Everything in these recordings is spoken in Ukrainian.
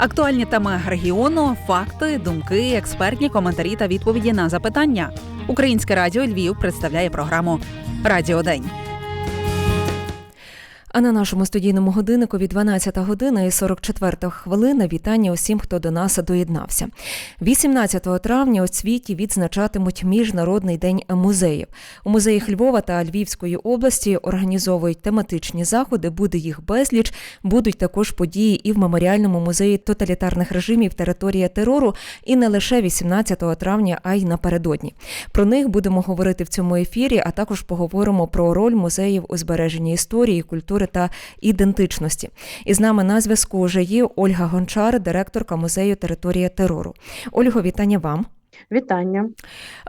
Актуальні теми регіону, факти, думки, експертні коментарі та відповіді на запитання. Українське радіо Львів представляє програму Радіо День. А на нашому студійному годиннику від 12 година і 44 хвилина вітання усім, хто до нас доєднався. 18 травня у світі відзначатимуть Міжнародний день музеїв. У музеях Львова та Львівської області організовують тематичні заходи, буде їх безліч. Будуть також події і в меморіальному музеї тоталітарних режимів територія терору, і не лише 18 травня, а й напередодні. Про них будемо говорити в цьому ефірі, а також поговоримо про роль музеїв у збереженні історії, культури та ідентичності. І з нами на зв'язку вже є Ольга Гончар, директорка музею Територія терору. Ольго, вітання вам. Вітання.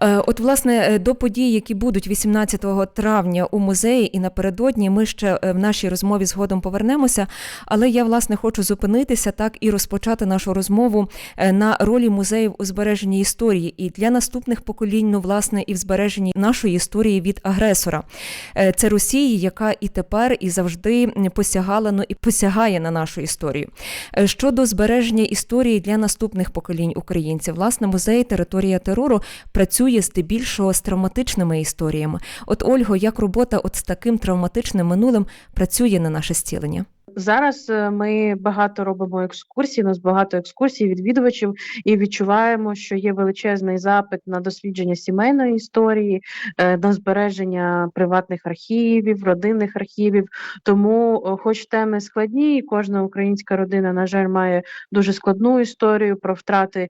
Е, От, власне, е, до подій, які будуть 18 травня у музеї і напередодні, ми ще е, в нашій розмові згодом повернемося. Але я власне хочу зупинитися так і розпочати нашу розмову на ролі музеїв у збереженні історії і для наступних поколінь, ну власне, і в збереженні нашої історії від агресора. Це Росії, яка і тепер, і завжди посягала, ну і посягає на нашу історію. Щодо збереження історії для наступних поколінь українців, власне, музей територія терору працює здебільшого з травматичними історіями. От Ольго, як робота от з таким травматичним минулим працює на наше стілення? Зараз е, ми багато робимо екскурсій, у нас багато екскурсій, відвідувачів, і відчуваємо, що є величезний запит на дослідження сімейної історії, е, на збереження приватних архівів, родинних архівів. Тому, е, хоч теми складні, і кожна українська родина, на жаль, має дуже складну історію про втрати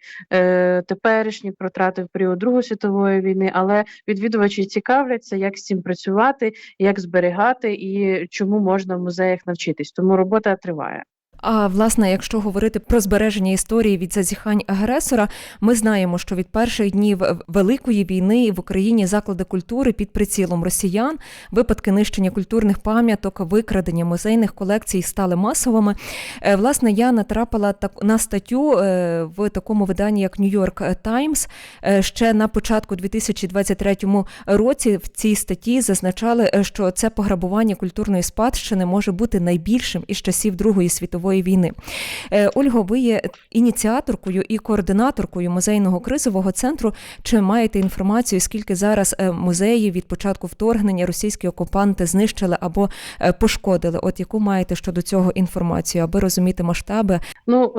теперішні, про втрати в період Другої світової війни, але відвідувачі цікавляться, як з цим працювати, як зберігати і чому можна в музеях навчитись. Тому робота триває. А власне, якщо говорити про збереження історії від зазіхань агресора, ми знаємо, що від перших днів великої війни в Україні заклади культури під прицілом росіян, випадки нищення культурних пам'яток, викрадення музейних колекцій стали масовими. Е, Власне, я натрапила так на статтю е, в такому виданні, як York Times, е, ще на початку 2023 році. В цій статті зазначали, що це пограбування культурної спадщини може бути найбільшим із часів Другої світової війни. Е, Ольго, ви є ініціаторкою і координаторкою музейного кризового центру. Чи маєте інформацію, скільки зараз е, музеїв від початку вторгнення російські окупанти знищили або е, пошкодили? От яку маєте щодо цього інформацію, аби розуміти масштаби? Ну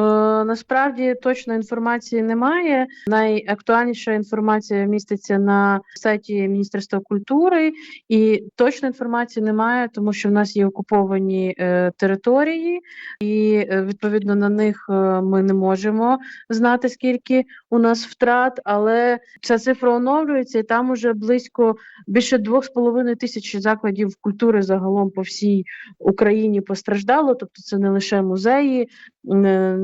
насправді точно інформації немає. Найактуальніша інформація міститься на сайті Міністерства культури, і точно інформації немає, тому що в нас є окуповані території, і е, відповідно на них е, ми не можемо знати скільки у нас втрат, але ця цифра оновлюється, і там уже близько більше двох з половиною тисяч закладів культури загалом по всій Україні постраждало. Тобто, це не лише музеї, е,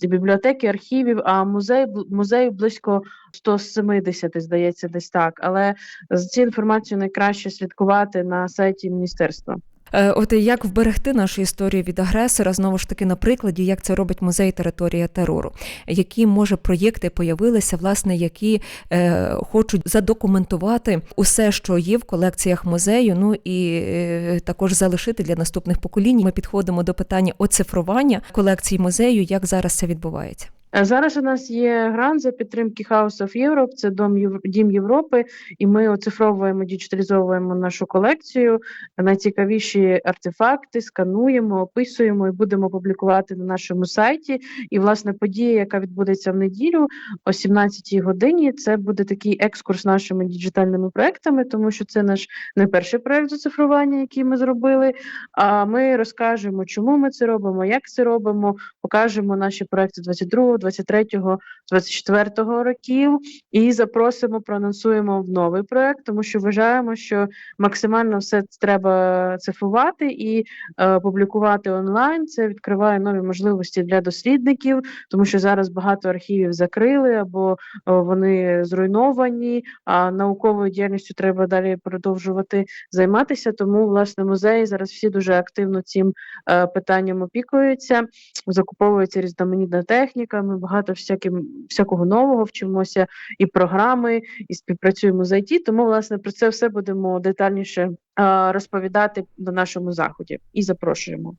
бібліотеки, архівів, а музей музеїв близько 170, здається, десь так. Але з цією інформацією найкраще слідкувати на сайті міністерства. Е, От як вберегти нашу історію від агресора, знову ж таки, на прикладі, як це робить музей територія терору, які може проєкти появилися, власне, які е, хочуть задокументувати усе, що є в колекціях музею. Ну і е, також залишити для наступних поколінь. Ми підходимо до питання оцифрування колекцій музею. Як зараз це відбувається? Е, Зараз у нас є грант за підтримки House of Europe, це дом Дім Європи, і ми оцифровуємо, діджиталізовуємо нашу колекцію. Найцікавіші артефакти скануємо, описуємо і будемо публікувати на нашому сайті. І власне подія, яка відбудеться в неділю о 17-й годині, це буде такий екскурс нашими діджитальними проектами, тому що це наш не перший проект з оцифрування, який ми зробили. А ми розкажемо, чому ми це робимо, як це робимо, покажемо наші проекти 22 23-го, 24-го років і запросимо, проанонсуємо в новий проект, тому що вважаємо, що максимально все треба цифрувати і е, публікувати онлайн. Це відкриває нові можливості для дослідників, тому що зараз багато архівів закрили або е, вони зруйновані. А науковою діяльністю треба далі продовжувати займатися. Тому власне музеї зараз всі дуже активно цим е, питанням опікуються, закуповується різноманітна техніка. Ми багато всяким всякого нового вчимося, і програми, і співпрацюємо з IT, Тому власне про це все будемо детальніше розповідати на нашому заході і запрошуємо.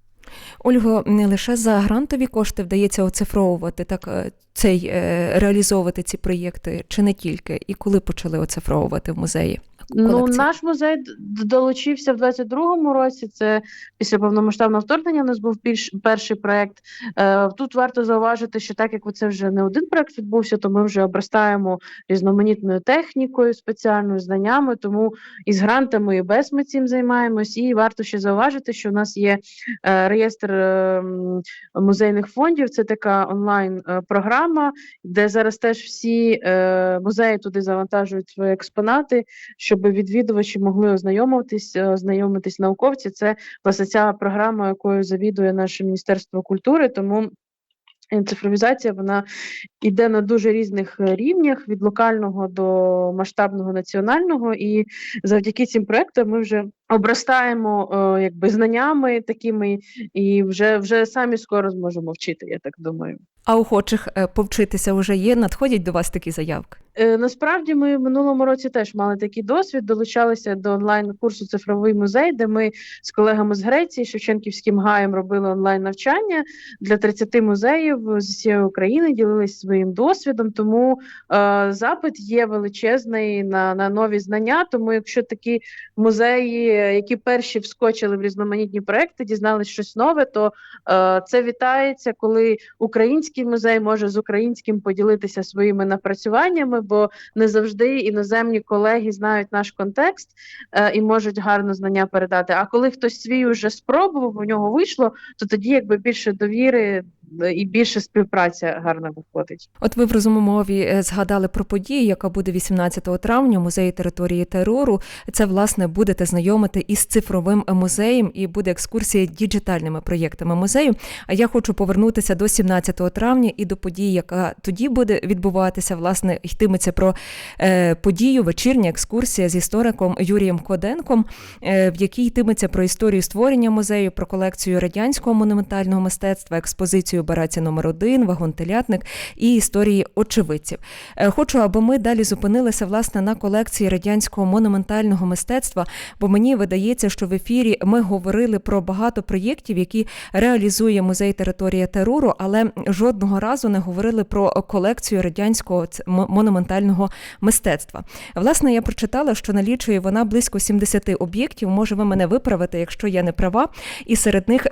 Ольго, не лише за грантові кошти вдається оцифровувати так е, цей е, реалізовувати ці проєкти, чи не тільки, і коли почали оцифровувати в музеї? Ну, наш музей долучився в 22-му році. Це після повномасштабного вторгнення. У нас був більш перший проект. Е, тут варто зауважити, що так як це вже не один проект відбувся, то ми вже обростаємо різноманітною технікою, спеціальною знаннями. Тому і з грантами, і без ми цим займаємось. І варто ще зауважити, що в нас є е, реєстр е, музейних фондів. Це така онлайн е, програма, де зараз теж всі е, музеї туди завантажують свої експонати щоб відвідувачі могли ознайомитись, е, ознайомитись науковці. Це власне ця програма, якою завідує наше міністерство культури. Тому цифровізація вона йде на дуже різних е, рівнях від локального до масштабного національного. І завдяки цим проектам ми вже обростаємо е, якби знаннями такими, і вже вже самі скоро зможемо вчити. Я так думаю. А охочих е, повчитися вже є, надходять до вас такі заявки. Е, Насправді ми в минулому році теж мали такий досвід. Долучалися до онлайн курсу Цифровий музей, де ми з колегами з Греції, Шевченківським гаєм робили онлайн навчання для 30 музеїв з усієї України, ділились своїм досвідом. Тому е, запит є величезний на, на нові знання. Тому, якщо такі музеї, е, які перші вскочили в різноманітні проекти, дізнались щось нове, то е, це вітається, коли український музей може з українським поділитися своїми напрацюваннями, бо не завжди іноземні колеги знають наш контекст е, і можуть гарно знання передати. А коли хтось свій уже спробував, у нього вийшло, то тоді якби більше довіри і більше співпраця гарно виходить. От ви в розмові е, згадали про подію, яка буде 18 травня музеї території терору. Це власне будете знайомити із цифровим музеєм і буде екскурсія діджитальними проєктами музею. А я хочу повернутися до 17 травня і до події, яка тоді буде відбуватися. Власне, йтиметься про е, подію вечірня екскурсія з істориком Юрієм Коденком, е, в якій йтиметься про історію створення музею, про колекцію радянського монументального мистецтва, експозицію Бараця номер 1 вагон телятник і історії очевидців. Е, Хочу, аби ми далі зупинилися власне на колекції радянського монументального мистецтва, бо мені видається, що в ефірі ми говорили про багато проєктів, які реалізує музей територія терору, але жодного разу не говорили про колекцію радянського монументального мистецтва. Власне, я прочитала, що налічує вона близько 70 об'єктів. Може, ви мене виправити, якщо я не права. І серед них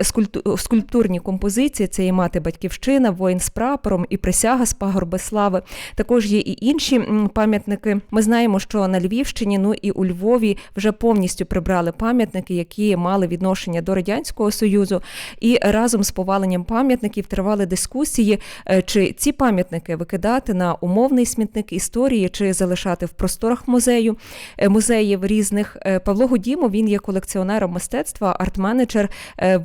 скульптурні композиції це і мати батьківщина, воїн з прапором, і присяга з пагорби слави. Також є і інші пам'ятники. Ми знаємо, що на Львівщині, ну і у Львові вже повністю прибрали пам'ятники, які мали відношення до радянського союзу. І разом з поваленням пам'ятників тривали дискусії, е, чи ці пам'ятники викидати на умовний смітник історії, чи залишати в просторах музею е, музеїв різних. Е, Павло Гудімов, він є колекціонером мистецтва, арт-менеджер,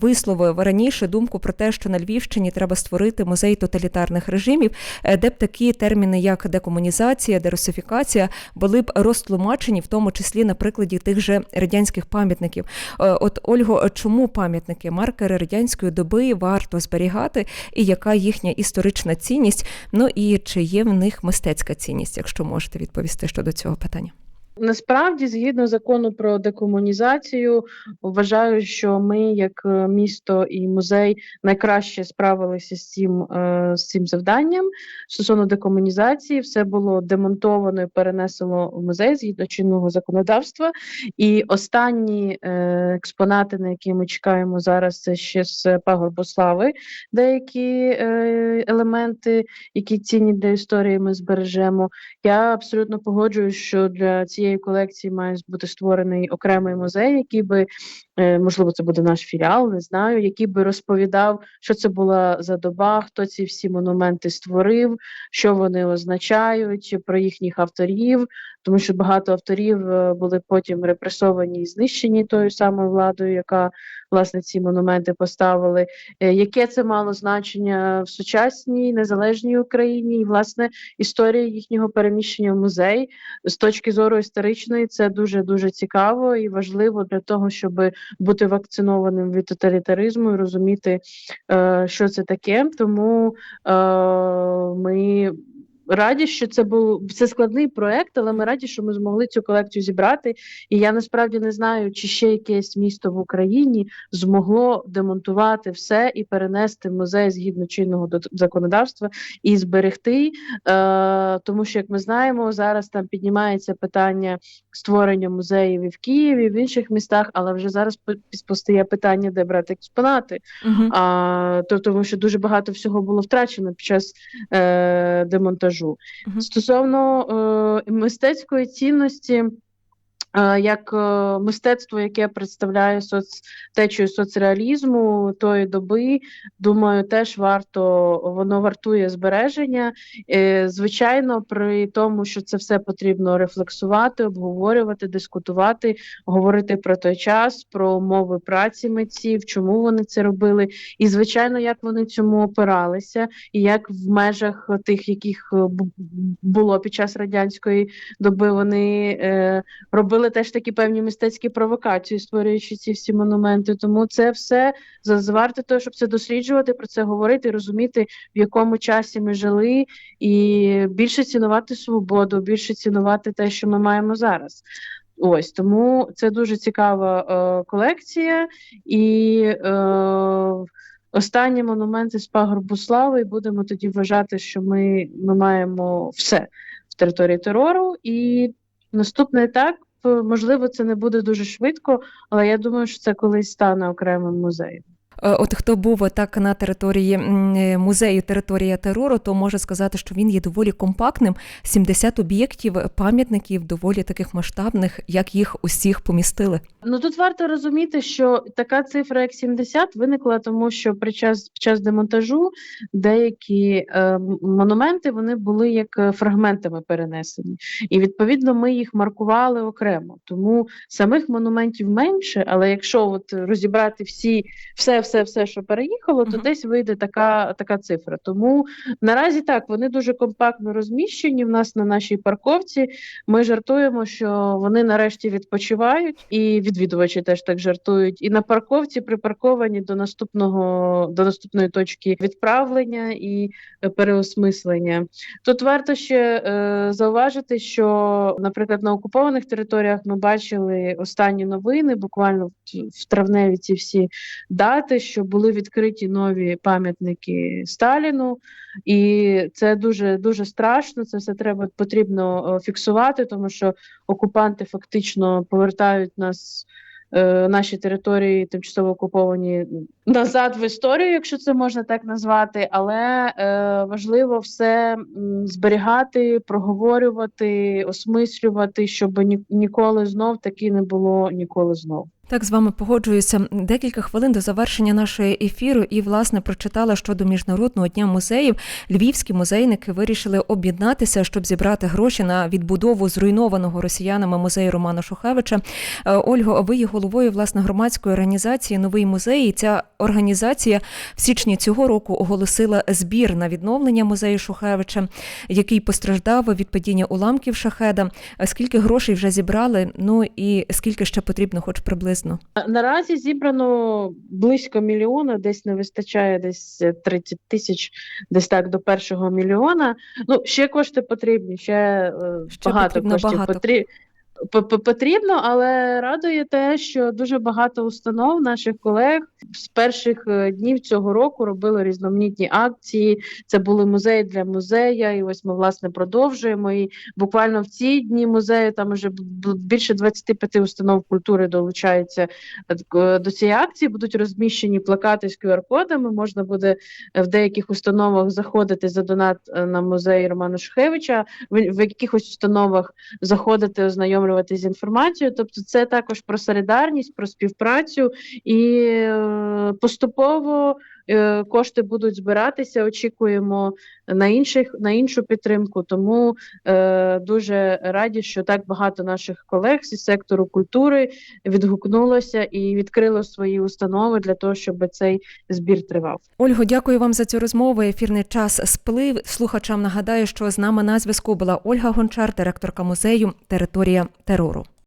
висловив раніше думку про те, що на Львівщині треба створити музей тоталітарних режимів, е, де б такі терміни, як декомунізація, дерусифікація, були б розтлумачені, в тому числі на прикладі тих же радянських пам'ятників. Е, От Ольго, чому пам'ятники, маркери радянської доби варто зберігати, і яка їхня історична цінність? Ну і чи є в них мистецька цінність, якщо можете відповісти щодо цього питання? Насправді, згідно закону про декомунізацію, вважаю, що ми, як е, місто і музей, найкраще справилися з цим, е, з цим завданням. Стосовно декомунізації, все було демонтовано і перенесено в музей згідно чинного законодавства. І останні е, експонати, на які ми чекаємо зараз, це ще з пагорбу слави, деякі елементи, які цінні для історії, ми збережемо. Я абсолютно погоджуюсь, що для цієї колекції має бути створений окремий музей, який би е, можливо це буде наш філіал, не знаю, який би розповідав, що це була за доба, хто ці всі монументи створив, що вони означають, про їхніх авторів, тому що багато авторів е, були потім репресовані і знищені тою самою владою, яка власне ці монументи поставили. Е, Яке це мало значення в сучасній незалежній Україні, і власне історія їхнього переміщення в музей з точки зору історичної, це дуже дуже цікаво і важливо для того, щоб бути вакцинованим від тоталітаризму і розуміти, е, що це таке. Тому е, ми раді, що це був це складний проект, але ми раді, що ми змогли цю колекцію зібрати. І я насправді не знаю, чи ще якесь місто в Україні змогло демонтувати все і перенести музей згідно чинного до- законодавства і зберегти. Е, тому що, як ми знаємо, зараз там піднімається питання створення музеїв і в Києві, і в інших містах, але вже зараз постає питання, де брати експонати. Мгм. А, то, тому що дуже багато всього було втрачено під час е, демонтажу. Мгм. Стосовно е, мистецької цінності, як е, мистецтво, яке представляє соц... течію соцреалізму тої доби, думаю, теж варто воно вартує збереження. Е, звичайно, при тому, що це все потрібно рефлексувати, обговорювати, дискутувати, говорити про той час, про умови праці митців, чому вони це робили, і звичайно, як вони цьому опиралися, і як в межах тих, яких е, було під час радянської доби, вони е, робили теж такі певні мистецькі провокації, створюючи ці всі монументи. Тому це все варто того, щоб це досліджувати, про це говорити, розуміти, в якому часі ми жили, і більше цінувати свободу, більше цінувати те, що ми маємо зараз. Ось тому це дуже цікава е, колекція, і е, останні монументи з пагорбу слави, і будемо тоді вважати, що ми, ми маємо все в території терору. І наступний етап, можливо, це не буде дуже швидко, але я думаю, що це колись стане окремим музеєм. Е, От хто був так на території е, музею територія терору, то може сказати, що він є доволі компактним. 70 об'єктів, пам'ятників доволі таких масштабних, як їх усіх помістили. Ну тут варто розуміти, що така цифра, як 70, виникла тому, що під час, під час демонтажу деякі е, монументи вони були як е, фрагментами перенесені, і відповідно ми їх маркували окремо. Тому самих монументів менше, але якщо от розібрати всі, все, все, все, що переїхало, то Мгм. десь вийде така, така цифра. Тому наразі так вони дуже компактно розміщені в нас на нашій парковці. Ми жартуємо, що вони нарешті відпочивають, і відвідувачі теж так жартують. І на парковці припарковані до наступного до наступної точки відправлення і е, переосмислення. Тут варто ще е, зауважити, що, наприклад, на окупованих територіях ми бачили останні новини, буквально в травневі ці всі дати, що були відкриті нові пам'ятники Сталіну. І це дуже дуже страшно. Це все треба потрібно е, фіксувати, тому що окупанти фактично повертають нас. е, Наші території тимчасово окуповані назад в історію, якщо це можна так назвати, але е, важливо все зберігати, проговорювати, осмислювати, щоб ні, ніколи знов таки не було ніколи знов. Так, з вами погоджуюся. Декілька хвилин до завершення нашої ефіру, і власне прочитала щодо міжнародного дня музеїв. Львівські музейники вирішили об'єднатися, щоб зібрати гроші на відбудову зруйнованого росіянами музею Романа Шухевича. Е, Ольго, ви є головою власне громадської організації Новий музей. І Ця організація в січні цього року оголосила збір на відновлення музею Шухевича, який постраждав від падіння уламків шахеда. Е, Скільки грошей вже зібрали? Ну і скільки ще потрібно, хоч приблизно? А Наразі зібрано близько мільйона, десь не вистачає десь е, 30 тисяч, десь так до першого мільйона. Ну, ще кошти потрібні, ще, е, Ще багато коштів потрібно. Потрібно, але радує те, що дуже багато установ наших колег з перших е, днів цього року робили різноманітні акції. Це були музеї для музея, і ось ми власне продовжуємо. І буквально в ці дні музею там вже більше 25 установ культури долучаються е, до цієї акції. Будуть розміщені плакати з QR-кодами. Можна буде е, в деяких установах заходити за донат е, на музей Романа Шухевича. В якихось установах заходити, ознайомлюватися з інформацією. Тобто, це також про солідарність, про співпрацю і е, поступово. Е, Кошти будуть збиратися, очікуємо на інших на іншу підтримку. Тому е, дуже раді, що так багато наших колег зі сектору культури відгукнулося і відкрило свої установи для того, щоб цей збір тривав. Ольго, дякую вам за цю розмову. Ефірний час сплив. Слухачам нагадаю, що з нами на зв'язку була Ольга Гончар, директорка музею Територія терору.